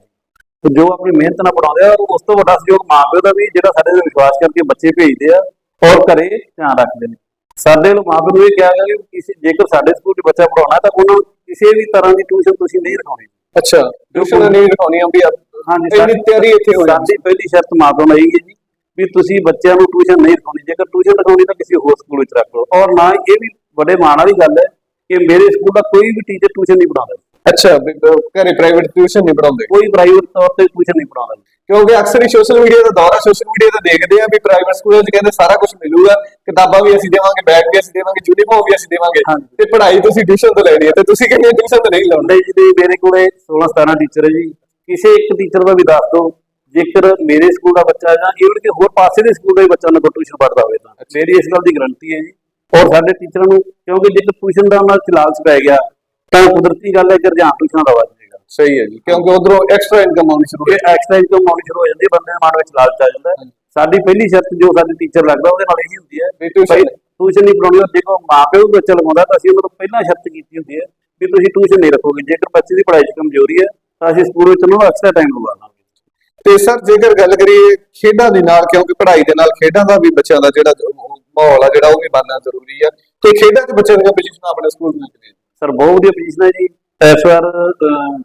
Speaker 2: ਤੇ ਜੋ ਆਪਣੀ ਮਿਹਨਤ ਨਾਲ ਪੜਾਉਂਦੇ ਆ ਉਸ ਤੋਂ ਵੱਡਾ ਸਹਿਯੋਗ ਮਾਪਿਓ ਦਾ ਵੀ ਜਿਹੜਾ ਸਾਡੇ ਤੇ ਵਿਸ਼ਵਾਸ ਕਰਕੇ ਬੱਚੇ ਭੇਜਦੇ ਆ ਔਰ ਘਰੇ ਧਿਆਨ ਰੱਖਦੇ ਨੇ। ਸਾਡੇ ਵੱਲੋਂ ਮਾਪਿਓ ਨੂੰ ਇਹ ਕਿਹਾ ਗਿਆ ਕਿ ਕਿਸੇ ਜੇਕਰ ਸਾਡੇ ਸਕੂਲ 'ਚ ਬੱਚਾ ਪੜਾਉਣਾ ਤਾਂ ਉਹਨਾਂ ਨੂੰ ਕਿਸੇ ਵੀ ਤਰ੍ਹਾਂ ਦੀ ਟਿਊਸ਼ਨ ਤੁਸੀਂ ਨਹੀਂ ਰਖਾਉਣੀ।
Speaker 1: ਅੱਛਾ ਟਿਊਸ਼ਨ ਨਹੀਂ ਰਖਾਉਣੀ ਆਉਂਦੀ ਆ।
Speaker 2: ਹਾਂਜੀ
Speaker 1: ਇੰਨੀ ਤਿਆਰੀ ਇੱਥੇ ਹੋ ਜਾਂਦੀ।
Speaker 2: ਸਾਡੀ ਪਹਿਲੀ ਸ਼ਰਤ ਮਾਪਿਆਂ ਨੂੰ ਇਹੀ ਹੈ ਜੀ ਵੀ ਤੁਸੀਂ ਬੱਚਿਆਂ ਨੂੰ ਟਿਊਸ਼ਨ ਨਹੀਂ ਰਖਾਉਣੀ। ਜੇਕਰ ਟਿਊਸ਼ਨ ਰਖਾਉਣੀ ਤਾਂ ਕਿਸੇ ਹੋਰ ਸਕੂਲ ਵਿੱਚ ਰੱਖ ਲਓ। ਔਰ ਨਾ ਇਹ ਵੀ ਬੜੇ ਮਾਣ ਵਾਲੀ ਗੱਲ ਹੈ ਕਿ ਮੇਰੇ ਸਕੂਲ ਦਾ ਕੋਈ ਵੀ ਟੀਚਰ ਟਿਊਸ਼ਨ ਨਹੀਂ ਪੜਾਉਂਦਾ
Speaker 1: ਅੱਛਾ ਵੀ, ਘਰੇ ਪ੍ਰਾਈਵੇਟ ਟਿਊਸ਼ਨ ਨਹੀਂ ਪੜਾਉਂਦੇ
Speaker 2: ਕੋਈ ਪ੍ਰਾਈਵੇਟ ਤੌਰ ਤੇ ਟਿਊਸ਼ਨ ਨਹੀਂ ਪੜਾਉਂਦਾ
Speaker 1: ਕਿਉਂਕਿ ਅਕਸਰ ਹੀ ਸੋਸ਼ਲ ਮੀਡੀਆ ਦਾ ਦੌਰ ਆ ਸੋਸ਼ਲ ਮੀਡੀਆ ਤੇ ਦੇਖਦੇ ਆ ਵੀ ਪ੍ਰਾਈਵੇਟ ਸਕੂਲਾਂ 'ਚ ਕਹਿੰਦੇ ਸਾਰਾ ਕੁਝ ਮਿਲੂਗਾ ਕਿਤਾਬਾਂ ਵੀ ਅਸੀਂ ਦੇਵਾਂਗੇ ਬੈਗ ਵੀ ਅਸੀਂ ਦੇਵਾਂਗੇ ਯੂਨੀਫਾਰਮ ਵੀ ਅਸੀਂ ਦੇਵਾਂਗੇ। ਤੇ ਪੜ੍ਹਾਈ ਤੁਸੀਂ ਟਿਊਸ਼ਨ ਤੋਂ ਲੈਣੀ ਹੈ ਤੇ ਤੁਸੀਂ ਕਹਿੰਦੇ ਟਿਊਸ਼ਨ ਤੋਂ ਨਹੀਂ ਲਾਉਣੀ?
Speaker 2: ਹੁੰਦੇ ਜਿਹਦੇ ਮੇਰੇ ਕੋਲੇ 16 17 ਟੀਚਰ ਹੈ ਜੀ। ਕਿਸੇ ਇੱਕ ਟੀਚਰ ਦਾ ਵੀ ਦੱਸ ਦਿਓ ਜੇਕਰ ਮੇਰੇ ਸਕੂਲ ਦਾ ਬੱਚਾ ਜਾਂ ਈਵਨ ਕਿ ਹੋਰ ਪਾਸੇ ਦੇ ਸਕੂਲ ਦਾ ਵੀ ਬੱਚਾ ਨਾ ਟਿਊਸ਼ਨ ਪੜ੍ਹਦਾ ਹੋਵੇ ਤਾਂ। ਮੇਰੀ ਇਸ ਗੱਲ ਦੀ ਗਾਰੰਟੀ ਹੈ ਜੀ। ਔਰ ਸਾਡੇ ਟੀਚਰਾਂ ਨੂੰ ਕਿਉਂਕਿ ਜੇਕਰ ਟਿਊਸ਼ਨ ਦਾ ਨਾਲ ਚ ਲਾਲਚ ਪੈ ਗਿਆ ਤਾਂ ਕੁਦਰਤੀ ਗੱਲ ਹੈ ਕਿ ਰੁਝਾਨ ਟਿਊਸ਼ਨਾਂ ਦਾ ਵੱਧ ਜਾਏਗਾ
Speaker 1: ਸਹੀ ਹੈ ਜੀ ਕਿਉਂਕਿ ਉਧਰੋਂ ਐਕਸਟਰਾ ਇਨਕਮ ਆਉਣੀ ਸ਼ੁਰੂ ਹੋ
Speaker 2: ਇਹ ਐਕਸਟਰਾ ਇਨਕਮ ਆਉਣੀ ਸ਼ੁਰੂ ਹੋ ਜਾਂਦੀ ਹੈ ਬੰਦੇ ਦੇ ਮਨ ਵਿੱਚ ਲਾਲਚ ਆ ਜਾਂਦਾ ਹੈ। ਸਾਡੀ ਪਹਿਲੀ ਸ਼ਰਤ ਜੋ ਸਾਡੇ ਟੀਚਰ ਲੱਗਦਾ ਉਹਦੇ ਨਾਲ ਇਹੀ ਹੁੰਦੀ ਹੈ
Speaker 1: ਵੀ tuition
Speaker 2: ਭਾਈ ਟਿਊਸ਼ਨ ਨਹੀਂ ਪੜਾਉਣੀ ਔਰ ਜੇਕਰ ਮਾਂ ਪਿਓ ਵੀ ਬੱਚਾ ਲਗਾਉਂਦਾ ਤਾਂ ਅਸੀਂ ਉਹਨਾਂ ਤੋਂ ਪਹਿਲਾਂ ਸ਼ਰਤ ਕੀਤੀ ਹੁੰਦੀ ਹੈ ਵੀ ਤੁਸੀਂ ਟਿਊਸ਼ਨ ਨਹੀਂ ਰੱਖੋਗੇ। ਜੇਕਰ ਬੱਚੇ ਦੀ ਪੜ੍ਹਾਈ 'ਚ ਕਮਜ਼ੋਰੀ ਹੈ ਤਾਂ ਅਸੀਂ ਸਕੂਲ ਵਿੱਚ ਉਹਨੂੰ ਐਕਸਟਰਾ ਟਾਈਮ ਲਗਾਵਾਂਗੇ
Speaker 1: ਤੇ ਸਰ ਜੇਕਰ ਗੱਲ ਕਰੀਏ ਖੇਡਾਂ ਦੇ ਨਾਲ ਕਿਉਂਕਿ ਪੜ੍ਹਾਈ ਦੇ ਨਾਲ ਖੇਡਾਂ ਦਾ ਵੀ ਬੱਚਿਆਂ ਦਾ ਜਿਹੜਾ ਮਾਹੌਲ ਆ ਜਿਹੜਾ ਉਹ ਵੀ ਬਣਨਾ ਜ਼ਰੂਰੀ ਆ। ਤੇ ਖੇਡਾਂ 'ਚ ਬੱਚਿਆਂ ਦੀਆਂ ਪੋਜੀਸ਼ਨਾਂ ਆਪਣੇ ਸਕੂਲ ਵਿੱਚ ਨੇ?
Speaker 2: ਸਰ, ਬਹੁਤ ਵਧੀਆ ਪੋਜੀਸ਼ਨ ਹੈ ਜੀ। ਇਸ ਵਾਰ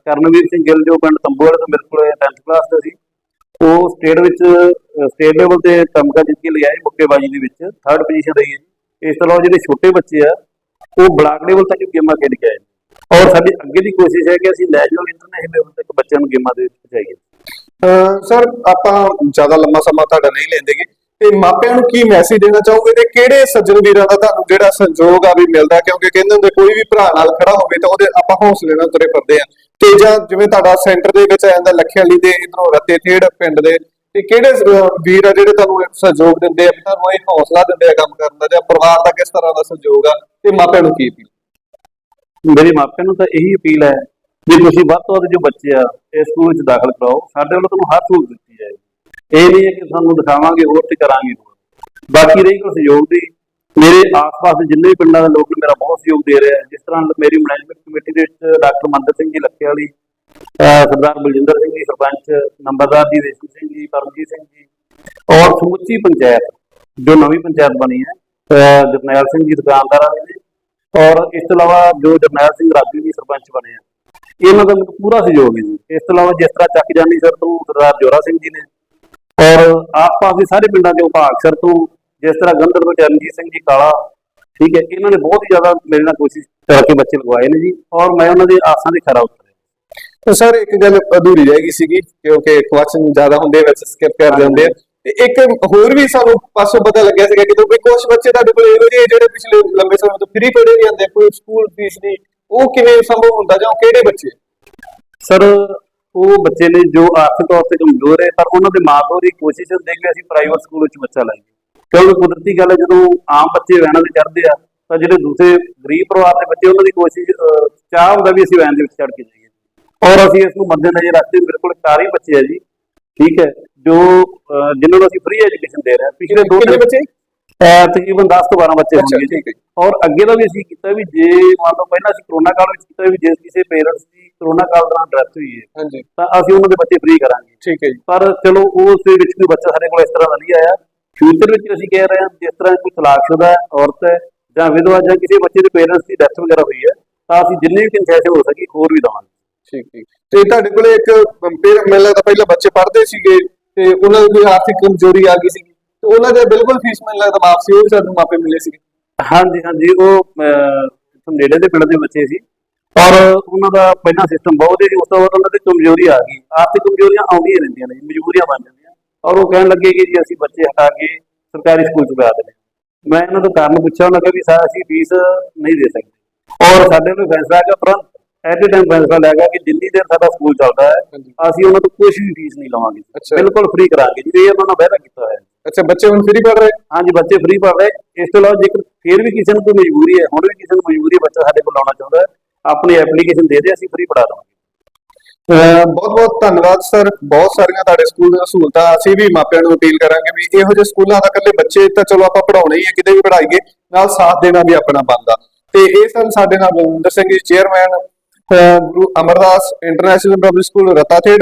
Speaker 2: ਕਰਨਵੀਰ ਸਿੰਘ ਗਿੱਲ, ਜੋ ਪਿੰਡ ਤੰਬੂ ਵਾਲੇ ਤੋਂ ਮੇਰੇ ਕੋਲ 10th ਕਲਾਸ ਦੇ ਸੀ, ਉਹ ਸਟੇਟ ਵਿੱਚ ਸਟੇਟ ਲੈਵਲ ਤੇ ਤਮਗਾ ਜਿੱਤ ਕੇ ਲਿਆ ਲਿਆਏ ਮੁੱਕੇਬਾਜ਼ੀ ਦੇ ਵਿੱਚ ਥਰਡ ਪੋਜੀਸ਼ਨ ਰਹੀ ਹੈ ਜੀ। ਇਸ ਤੋਂ ਇਲਾਵਾ ਜਿਹੜੇ ਛੋਟੇ ਬੱਚੇ ਆ, ਉਹ ਬਲਾਕ ਲੈਵਲ ਤੱਕ ਗੇਮਾਂ ਖੇਡ ਕੇ ਆਏ ਔਰ ਸਾਡੀ ਅੱਗੇ ਦੀ ਕੋਸ਼ਿਸ਼ ਹੈ ਕਿ ਅਸੀਂ ਨੈਸ਼ਨਲ ਇੰਟਰਨੈਸ਼ਨਲ ਲੈਵਲ ਤੱਕ ਬੱਚਿਆਂ ਨੂੰ ਗੇਮਾਂ ਦੇ ਵਿੱਚ ਪਹੁੰਚਾਈਏ।
Speaker 1: ਸਰ, ਆਪਾਂ ਜ਼ਿਆਦਾ ਲੰਮਾ ਸਮਾਂ ਤੁਹਾਡਾ ਨਹੀਂ ਲੈਂਦੇਗੇ ਤੇ ਮਾਪਿਆਂ ਨੂੰ ਕੀ ਮੈਸੇਜ ਦੇਣਾ ਚਾਹੋਗੇ ਤੇ ਕਿਹੜੇ ਸੱਜਣ ਵੀਰਾਂ ਦਾ ਤੁਹਾਨੂੰ ਜਿਹੜਾ ਸੰਯੋਗ ਆ ਵੀ ਮਿਲਦਾ? ਕਿਉਂਕਿ ਕਹਿੰਦੇ ਹੁੰਦੇ ਕੋਈ ਵੀ ਭਰਾ ਨਾਲ ਖੜਾ ਹੋਵੇ ਤਾਂ ਉਹਦੇ ਆਪਾਂ ਹੌਸਲੇ ਨਾਲ ਤੁਰੇ ਫਿਰਦੇ ਆ ਤੇ ਜਾਂ ਜਿਵੇਂ ਤੁਹਾਡਾ ਸੈਂਟਰ ਦੇ ਵਿੱਚ ਆ ਜਾਂਦਾ ਲੱਖੇ ਦੇ ਇਧਰੋਂ ਰੱਤੇ ਥੇੜ ਪਿੰਡ ਦੇ, ਤੇ ਕਿਹੜੇ ਵੀਰ ਆ ਜਿਹੜੇ ਤੁਹਾਨੂੰ ਸਹਿਯੋਗ ਦਿੰਦੇ ਆ ਤੁਹਾਨੂੰ ਇਹ ਹੌਸਲਾ ਦਿੰਦੇ ਆ ਕੰਮ ਕਰਨ ਦਾ ਜਾਂ ਪਰਿਵਾਰ ਦਾ ਕਿਸ ਤਰ੍ਹਾਂ ਦਾ ਸਹਿਯੋਗ ਆ ਤੇ ਮਾਪਿਆਂ ਨੂੰ ਕੀ ਅਪੀਲ
Speaker 2: ਮੇਰੇ ਮਾਪਿਆਂ ਨੂੰ ਤਾਂ ਇਹੀ ਅਪੀਲ ਹੈ ਵੀ ਤੁਸੀਂ ਵੱਧ ਤੋਂ ਵੱਧ ਜੋ ਬੱਚੇ ਆ ਇਸ ਸਕੂਲ ਵਿੱਚ ਦਾਖਲ ਕਰਾਓ। ਸਾਡੇ ਵੱਲੋਂ ਤੁਹਾਨੂੰ ਹਰ ਸਹੂਲਤ ਇਹ ਨਹੀਂ ਹੈ ਕਿ ਤੁਹਾਨੂੰ ਦਿਖਾਵਾਂਗੇ, ਹੋਰ ਤੇ ਕਰਾਂਗੇ ਹੋਰ। ਬਾਕੀ ਰਹੀ ਕੋਈ ਸਹਿਯੋਗ ਦੀ, ਮੇਰੇ ਆਸ-ਪਾਸ ਦੇ ਜਿੰਨੇ ਵੀ ਪਿੰਡਾਂ ਦੇ ਲੋਕ ਨੇ, ਮੇਰਾ ਬਹੁਤ ਸਹਿਯੋਗ ਦੇ ਰਹੇ ਆ। ਜਿਸ ਤਰ੍ਹਾਂ ਮੇਰੀ ਮੈਨੇਜਮੈਂਟ ਕਮੇਟੀ ਦੇ ਵਿੱਚ ਡਾਕਟਰ ਮੰਦਰ ਸਿੰਘ ਜੀ ਲੱਖੇ ਵਾਲੀ, ਅਹ ਸਰਦਾਰ ਬਲਜਿੰਦਰ ਸਿੰਘ ਜੀ, ਸਰਪੰਚ ਨੰਬਰਦਾਰ ਜੀ, ਰੇਸ਼ਮ ਸਿੰਘ ਜੀ, ਪਰਮਜੀਤ ਸਿੰਘ ਜੀ, ਔਰ ਸਮੁੱਚੀ ਪੰਚਾਇਤ, ਜੋ ਨਵੀਂ ਪੰਚਾਇਤ ਬਣੀ ਹੈ, ਅਹ ਜਰਨੈਲ ਸਿੰਘ ਜੀ, ਦੁਕਾਨਦਾਰਾਂ ਦੇ ਨੇ, ਔਰ ਇਸ ਤੋਂ ਇਲਾਵਾ ਜੋ ਜਰਨੈਲ ਸਿੰਘ ਰਾਜੂ ਜੀ, ਸਰਪੰਚ ਬਣੇ ਆ। ਇਹਨਾਂ ਦਾ ਮੈਨੂੰ ਪੂਰਾ ਸਹਿਯੋਗ ਹੈ ਜੀ। ਇਸ ਤੋਂ ਇਲਾਵਾ ਜਿਸ ਤਰ੍ਹਾਂ ਚੱਕ ਜਾਨੀ ਸਰ ਤੋਂ, ਸਰਦਾਰ ਜੋਰਾ ਸਿੰਘ ਜੀ ਨੇ ਔਰ ਆਸ-ਪਾਸ ਦੇ ਸਾਰੇ ਪਿੰਡਾਂ ਦੇ ਸਰ ਤੋਂ ਜਿਸ ਤਰ੍ਹਾਂ ਗੰਦਰ ਤੋਂ ਚਰਨਜੀਤ ਸਿੰਘ ਜੀ ਕਾਲਾ ਠੀਕ ਹੈ ਇਹਨਾਂ ਨੇ ਬਹੁਤ ਹੀ ਜ਼ਿਆਦਾ ਮੇਰੇ ਨਾਲ ਕੋਸ਼ਿਸ਼ ਕਰਕੇ ਬੱਚੇ ਲਗਵਾਏ ਨੇ ਜੀ ਔਰ ਮੈਂ ਉਹਨਾਂ ਦੀ ਆਸਾਂ ਦੇ ਖਰਾ ਉਤਰਿਆ।
Speaker 1: ਤੇ ਸਰ ਇੱਕ ਗੱਲ ਅਧੂਰੀ ਰਹਿ ਗਈ ਸੀਗੀ ਕਿਉਂਕਿ ਕੁਐਸਚਨ ਜ਼ਿਆਦਾ ਹੁੰਦੇ ਵਿੱਚ ਸਕਿਪ ਕਰ ਜਾਂਦੇ ਆ। ਤੇ ਇੱਕ ਹੋਰ ਵੀ ਸਾਨੂੰ ਪਾਸੋਂ ਪਤਾ ਲੱਗਿਆ ਸੀਗਾ ਕਿ ਵੀ ਕੁਝ ਬੱਚੇ ਤੁਹਾਡੇ ਕੋਲ ਇਹੋ ਜਿਹੇ ਜਿਹੜੇ ਪਿਛਲੇ ਲੰਬੇ ਸਮੇਂ ਤੋਂ ਫ੍ਰੀ ਪੜ੍ਹੇ ਵੀ ਜਾਂਦੇ ਕੋਈ ਸਕੂਲ ਫੀਸ ਨਹੀਂ ਉਹ ਕਿਵੇਂ ਸੰਭਵ ਹੁੰਦਾ ਜਾਂ ਕਿਹੜੇ ਬੱਚੇ?
Speaker 2: ਸਰ ਉਹ ਬੱਚੇ ਨੇ ਜੋ ਆਰਥਿਕ ਤੌਰ ਤੇ ਕਮਜ਼ੋਰ ਹੈ ਪਰ ਉਹਨਾਂ ਦੇ ਮਾਪੇ ਦੀ ਕੋਸ਼ਿਸ਼ ਹੁੰਦੀ ਹੈ ਕਿ ਅਸੀਂ ਪ੍ਰਾਈਵੇਟ ਸਕੂਲ ਵਿੱਚ ਬੱਚਾ ਲਾਈਏ। ਕਿਉਂਕਿ ਕੁਦਰਤੀ ਗੱਲ ਹੈ ਜਦੋਂ ਆਮ ਬੱਚੇ ਵੈਨਾਂ ਤੇ ਚੜ੍ਹਦੇ ਆ ਤਾਂ ਜਿਹੜੇ ਦੂਸਰੇ ਗਰੀਬ ਪਰਿਵਾਰ ਦੇ ਬੱਚੇ ਉਹਨਾਂ ਦੀ ਕੋਸ਼ਿਸ਼ ਚਾਹ ਹੁੰਦਾ ਵੀ ਅਸੀਂ ਵੈਨ ਦੇ ਵਿੱਚ ਚੜ੍ਹ ਕੇ ਜਾਈਏ। ਔਰ ਅਸੀਂ ਇਸ ਨੂੰ ਮੱਦੇਨਜ਼ਰ ਰੱਖਦੇ ਹੋਏ ਬਿਲਕੁਲ ਚਾਰ ਹੀ ਬੱਚੇ ਆ ਜੀ ਠੀਕ ਹੈ ਜੋ ਜਿਨ੍ਹਾਂ ਨੂੰ ਅਸੀਂ ਫ੍ਰੀ ਐਜੂਕੇਸ਼ਨ ਦੇ ਰਹੇ ਹਾਂ। ਪਿਛਲੇ ਦੋ
Speaker 1: ਬੱਚੇ?
Speaker 2: ਤਕਰੀਬਨ 10 ਤੋਂ 12 ਬੱਚੇ ਹੋਣਗੇ
Speaker 1: ਠੀਕ ਹੈ।
Speaker 2: ਔਰ ਅੱਗੇ ਦਾ ਵੀ ਅਸੀਂ ਕੀਤਾ ਵੀ ਜੇ ਮੰਨ ਲਓ ਪਹਿਲਾਂ ਅਸੀਂ ਕਰੋਨਾ ਕਾਲ ਵਿੱਚ ਕੀਤਾ ਵੀ ਜੇ ਕਿਸੇ ਪੇਰੈਂਟਸ ਦੀ ਕਰੋਨਾ ਕਾਲ ਦੌਰਾਨ ਡੈਥ ਹੋਈ ਹੈ ਤਾਂ ਅਸੀਂ ਉਹਨਾਂ ਦੇ ਬੱਚੇ ਫ੍ਰੀ ਕਰਾਂਗੇ।
Speaker 1: ਠੀਕ ਹੈ ਜੀ।
Speaker 2: ਪਰ ਚਲੋ ਉਸ ਦੇ ਵਿੱਚ ਕੋਈ ਬੱਚਾ ਸਾਡੇ ਕੋਲ ਇਸ ਤਰ੍ਹਾਂ ਦਾ ਨਹੀਂ ਆਇਆ। ਫਿਊਚਰ ਵਿੱਚ ਅਸੀਂ ਕਹਿ ਰਹੇ ਹਾਂ ਜਿਸ ਤਰ੍ਹਾਂ ਕੋਈ ਤਲਾਕਸ਼ੁਦਾ ਹੈ, ਔਰਤ ਹੈ ਜਾਂ ਵਿਧਵਾ ਜਾਂ ਕਿਸੇ ਬੱਚੇ ਦੇ ਪੇਰੈਂਟਸ ਦੀ ਡੈਥ ਵਗੈਰਾ ਹੋਈ ਹੈ ਤਾਂ ਅਸੀਂ ਜਿੰਨੇ ਵੀ ਕੰਸੈਸ਼ਨ ਹੋ ਸਕੀ ਹੋਰ ਵੀ ਦਵਾਂਗੇ।
Speaker 1: ਠੀਕ ਠੀਕ ਤੇ ਤੁਹਾਡੇ ਕੋਲੇ ਇੱਕ ਮੈਨੂੰ ਲੱਗਦਾ ਪਹਿਲਾਂ ਬੱਚੇ ਪੜ੍ਹਦੇ ਸੀਗੇ ਤੇ ਉਹਨਾਂ ਦੀ ਕੋਈ ਆਰਥਿਕ ਕਮਜ਼ੋਰੀ ਆ ਗਈ ਸੀਗੀ? ਤੇ ਉਹਨਾਂ ਦੇ ਬਿਲਕੁਲ ਫੀਸ ਮੈਨੂੰ ਲੱਗਦਾ ਮਾਫ ਸੀ ਉਹ ਵੀ ਸਾਨੂੰ ਮਾਪੇ ਮਿਲੇ ਸੀਗੇ।
Speaker 2: ਹਾਂਜੀ ਹਾਂਜੀ ਉਹ ਅਹ, ਨੇੜੇ ਦੇ ਪਿੰਡ ਦੇ ਬੱਚੇ ਸੀ। ਔਰ ਉਹਨਾਂ ਦਾ ਪਹਿਲਾਂ ਸਿਸਟਮ ਬਹੁਤ ਹੀ ਉਸ ਤੋਂ ਬਾਅਦ ਉਹਨਾਂ ਦੀ ਕਮਜ਼ੋਰੀ ਆ ਗਈ। ਆਰਥਿਕ ਕਮਜ਼ੋਰੀਆਂ ਆਉਂਦੀਆਂ ਰਹਿੰਦੀਆਂ ਨੇ ਜੀ, ਮਜਬੂਰੀਆਂ ਬਣ ਜਾਂਦੀਆਂ। ਔਰ ਉਹ ਕਹਿਣ ਲੱਗੇ ਕਿ ਜੀ ਅਸੀਂ ਬੱਚੇ ਹਟਾ ਕੇ ਸਰਕਾਰੀ ਸਕੂਲ ਚ ਪਾ ਦਿੰਦੇ ਹਾਂ। ਮੈਂ ਇਹਨਾਂ ਤੋਂ ਕਾਰਨ ਪੁੱਛਿਆ ਉਹਨਾਂ ਕਿਹਾ ਵੀ ਸਰ ਅਸੀਂ ਫੀਸ ਨਹੀਂ ਦੇ ਸਕਦੇ। ਔਰ ਸਾਡੇ ਨੂੰ ਫੈਸਲਾ ਹੈਗਾ ਤੁਰੰਤ। ਐਟ ਏ ਟਾਈਮ ਫੈਸਲਾ ਲੈ ਗਿਆ ਕਿ ਜਿੰਨੀ ਦੇਰ ਸਾਡਾ ਸਕੂਲ ਚੱਲਦਾ ਹੈ।
Speaker 1: ਹਾਂਜੀ।
Speaker 2: ਅਸੀਂ ਉਹਨਾਂ ਤੋਂ ਕੁਝ ਵੀ ਫੀਸ ਨਹੀਂ ਲਵਾਂਗੇ।
Speaker 1: ਅੱਛਾ।
Speaker 2: ਬਿਲਕੁਲ ਫ੍ਰੀ ਕਰਾਂਗੇ। ਜੀ ਇਹ ਉਹਨਾਂ ਨਾਲ ਵਾਅਦਾ ਕੀਤਾ ਹੋਇਆ ਹੈ।
Speaker 1: ਅੱਛਾ ਬੱਚੇ ਹੁਣ ਫ੍ਰੀ ਪੜ੍ਹ ਰਹੇ?
Speaker 2: ਹਾਂਜੀ ਬੱਚੇ ਫ੍ਰੀ ਪੜ੍ਹ ਰਹੇ। ਇਸ ਤੋਂ ਇਲਾਵਾ ਜੇਕਰ ਫੇਰ ਵੀ ਕਿਸੇ ਨੂੰ ਕੋਈ ਮਜਬੂਰੀ ਹੈ ਹੁਣ ਵੀ ਕਿਸੇ ਨੂੰ ਮਜਬੂਰੀ ਹੈ ਬੱਚਾ ਸਾਡੇ ਕੋਲ ਆਉਣਾ ਚਾਹੁੰਦਾ ਹੈ ਆਪਣੀ ਐਪਲੀਕੇਸ਼ਨ ਦੇ ਦੇ ਅਸੀਂ ਫ੍ਰੀ ਪੜ੍ਹਾ ਦਵਾਂਗੇ।
Speaker 1: ਬਹੁਤ ਬਹੁਤ ਧੰਨਵਾਦ ਸਰ ਬਹੁਤ ਸਾਰੀਆਂ ਤੁਹਾਡੇ ਸਕੂਲ ਦੀਆਂ ਸਹੂਲਤਾਂ। ਅਸੀਂ ਵੀ ਮਾਪਿਆਂ ਨੂੰ ਅਪੀਲ ਕਰਾਂਗੇ ਵੀ ਇਹੋ ਜਿਹੇ ਸਕੂਲਾਂ ਦਾ ਇਕੱਲੇ ਬੱਚੇ ਤਾਂ ਚਲੋ ਆਪਾਂ ਪੜਾਉਣੇ ਹੀ ਹੈ ਕਿਤੇ ਵੀ ਪੜਾਈਏ ਨਾਲ ਸਾਥ ਦੇਣਾ ਵੀ ਆਪਣਾ ਬਣਦਾ। ਤੇ ਇਹ ਸਨ ਸਾਡੇ ਨਾਲ Balwinder Singh ji chairman Guru Amardas international public school Rattather